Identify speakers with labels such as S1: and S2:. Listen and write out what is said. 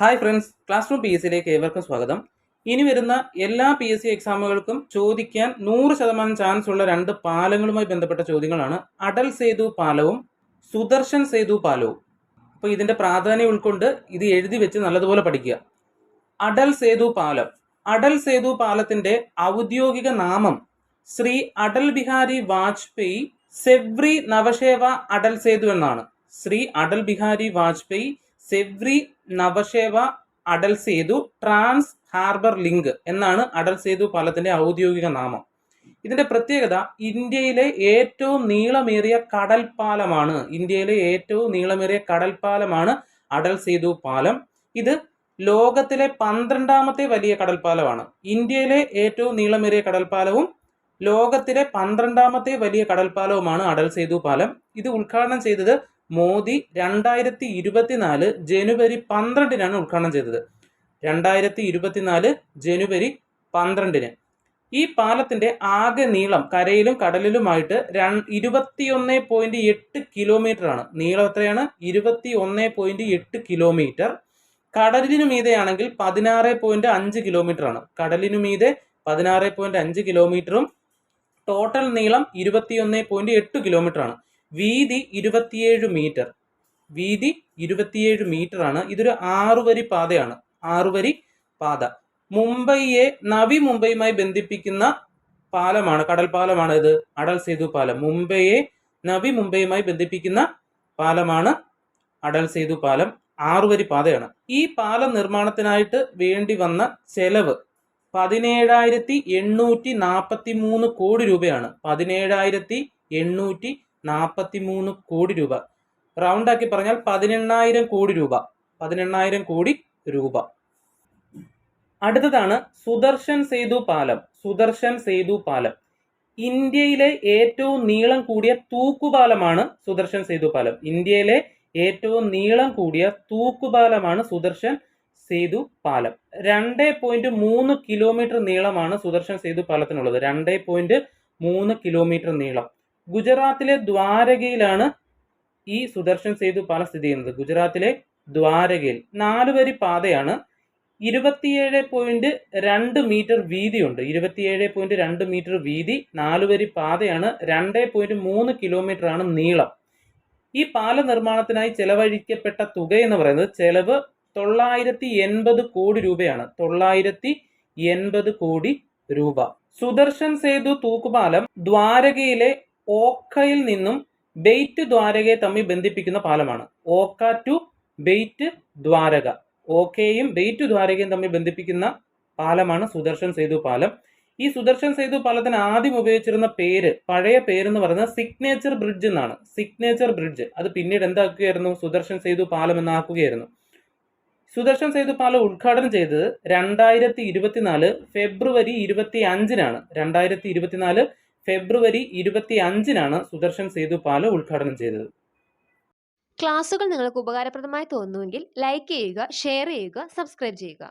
S1: Hi friends class room P S സിയിലേക്ക് ഏവർക്കും സ്വാഗതം. ഇനി വരുന്ന എല്ലാ പി എസ് സി എക്സാമുകൾക്കും ചോദിക്കാൻ നൂറ് ശതമാനം ചാൻസ് ഉള്ള രണ്ട് പാലങ്ങളുമായി ബന്ധപ്പെട്ട ചോദ്യങ്ങളാണ്. അടൽ സേതു പാലവും സുദർശൻ സേതു പാലവും. അപ്പോൾ ഇതിന്റെ പ്രാധാന്യം ഉൾക്കൊണ്ട് ഇത് എഴുതി വെച്ച് നല്ലതുപോലെ പഠിക്കുക. അടൽ സേതു പാലം. അടൽ സേതു പാലത്തിന്റെ ഔദ്യോഗിക നാമം ശ്രീ അടൽ ബിഹാരി വാജ്പേയി സെവ്രി നവശേവ അടൽ സേതു എന്നാണ്. Shri Atal Bihari Vajpayee Sewri Nhava Sheva Atal Setu trans harbour link എന്നാണ് അടൽ സേതു പാലത്തിന്റെ ഔദ്യോഗിക നാമം. ഇതിന്റെ പ്രത്യേകത ഇന്ത്യയിലെ ഏറ്റവും നീളമേറിയ കടൽപ്പാലമാണ്. ഇന്ത്യയിലെ ഏറ്റവും നീളമേറിയ കടൽപ്പാലമാണ് അടൽ സേതു പാലം. ഇത് ലോകത്തിലെ പന്ത്രണ്ടാമത്തെ വലിയ കടൽപ്പാലമാണ്. ഇന്ത്യയിലെ ഏറ്റവും നീളമേറിയ കടൽപ്പാലവും ലോകത്തിലെ പന്ത്രണ്ടാമത്തെ വലിയ കടൽപ്പാലവുമാണ് അടൽ സേതു പാലം. ഇത് ഉദ്ഘാടനം ചെയ്തത് മോദി രണ്ടായിരത്തി ഇരുപത്തിനാല് ജനുവരി പന്ത്രണ്ടിനാണ് ഉദ്ഘാടനം ചെയ്തത്. രണ്ടായിരത്തി ഇരുപത്തിനാല് ജനുവരി പന്ത്രണ്ടിന്. ഈ പാലത്തിന്റെ ആകെ നീളം കരയിലും കടലിലുമായിട്ട് ഇരുപത്തിയൊന്ന് പോയിന്റ് എട്ട് കിലോമീറ്റർ ആണ് നീളം എത്രയാണ്? ഇരുപത്തി ഒന്ന് പോയിന്റ് എട്ട് കിലോമീറ്റർ. കടലിനു മീതെയാണെങ്കിൽ പതിനാറ് പോയിന്റ് അഞ്ച് കിലോമീറ്റർ ആണ് കടലിനു മീതെ പതിനാറ് പോയിന്റ് അഞ്ച് കിലോമീറ്ററും ടോട്ടൽ നീളം ഇരുപത്തിയൊന്ന് പോയിന്റ് എട്ട് കിലോമീറ്റർ ആണ് വീതി ഇരുപത്തിയേഴ് മീറ്റർ വീതി ഇരുപത്തിയേഴ് മീറ്റർ ആണ്. ഇതൊരു ആറുവരി പാതയാണ്. ആറുവരി പാത. മുംബൈയെ നവി മുംബൈയുമായി ബന്ധിപ്പിക്കുന്ന പാലമാണ് കടൽ പാലമാണ് ഇത്. അടൽ സേതു പാലം. മുംബൈയെ നവി മുംബൈയുമായി ബന്ധിപ്പിക്കുന്ന പാലമാണ് അടൽ സേതു പാലം. ആറുവരി പാതയാണ്. ഈ പാലം നിർമ്മാണത്തിനായിട്ട് വേണ്ടി വന്ന ചെലവ് പതിനേഴായിരത്തി എണ്ണൂറ്റി നാൽപ്പത്തി മൂന്ന് കോടി രൂപയാണ്. പതിനേഴായിരത്തി എണ്ണൂറ്റി നാൽപ്പത്തി മൂന്ന് കോടി രൂപ. റൗണ്ട് ആക്കി പറഞ്ഞാൽ പതിനെണ്ണായിരം കോടി രൂപ. പതിനെണ്ണായിരം കോടി രൂപ. അടുത്തതാണ് സുദർശൻ സേതു പാലം. സുദർശൻ സേതു പാലം. ഇന്ത്യയിലെ ഏറ്റവും നീളം കൂടിയ തൂക്കുപാലമാണ് സുദർശൻ സേതു പാലം. ഇന്ത്യയിലെ ഏറ്റവും നീളം കൂടിയ തൂക്കുപാലമാണ് സുദർശൻ സേതു പാലം. രണ്ട് പോയിന്റ് മൂന്ന് കിലോമീറ്റർ നീളമാണ് സുദർശൻ സേതു പാലത്തിനുള്ളത്. രണ്ട് പോയിന്റ് മൂന്ന് കിലോമീറ്റർ നീളം. ഗുജറാത്തിലെ ദ്വാരകയിലാണ് ഈ സുദർശൻ സേതു പാലം സ്ഥിതി ചെയ്യുന്നത്. ഗുജറാത്തിലെ ദ്വാരകയിൽ നാലുവരി പാതയാണ്. ഇരുപത്തിയേഴ് പോയിന്റ് രണ്ട് മീറ്റർ വീതിയുണ്ട്. ഇരുപത്തിയേഴ് പോയിന്റ് രണ്ട് മീറ്റർ വീതി നാലുവരി പാതയാണ്. രണ്ട് പോയിന്റ് മൂന്ന് കിലോമീറ്റർ ആണ് നീളം. ഈ പാല നിർമ്മാണത്തിനായി ചെലവഴിക്കപ്പെട്ട തുക എന്ന് പറയുന്നത് ചെലവ് തൊള്ളായിരത്തി എൺപത് കോടി രൂപയാണ്. തൊള്ളായിരത്തി എൺപത് കോടി രൂപ. സുദർശൻ സേതു തൂക്കുപാലം ദ്വാരകയിലെ ഓക്കയിൽ നിന്നും ബെയ്റ്റ് ദ്വാരകയെ തമ്മിൽ ബന്ധിപ്പിക്കുന്ന പാലമാണ്. Okha to bait Dwarka. ഓക്കയും ബെയ്റ്റ് ദ്വാരകയും തമ്മിൽ ബന്ധിപ്പിക്കുന്ന പാലമാണ് സുദർശൻ സേതു പാലം. ഈ സുദർശൻ സേതു പാലത്തിന് ആദ്യം ഉപയോഗിച്ചിരുന്ന പേര് പഴയ പേരെന്ന് പറയുന്നത് സിഗ്നേച്ചർ ബ്രിഡ്ജ് എന്നാണ്. Signature bridge. അത് പിന്നീട് എന്താക്കുകയായിരുന്നു? സുദർശൻ സേതു പാലം എന്നാക്കുകയായിരുന്നു. സുദർശൻ സേതു പാലം ഉദ്ഘാടനം ചെയ്തത് രണ്ടായിരത്തി ഇരുപത്തിനാല് ഫെബ്രുവരി ഇരുപത്തി അഞ്ചിനാണ് രണ്ടായിരത്തി ഇരുപത്തിനാല് ഫെബ്രുവരി ഇരുപത്തി അഞ്ചിനാണ് സുദർശൻ സേതു പാലം ഉദ്ഘാടനം ചെയ്തത്.
S2: ക്ലാസുകൾ നിങ്ങൾക്ക് ഉപകാരപ്രദമായി തോന്നുന്നുവെങ്കിൽ ലൈക്ക് ചെയ്യുക ഷെയർ ചെയ്യുക സബ്സ്ക്രൈബ് ചെയ്യുക.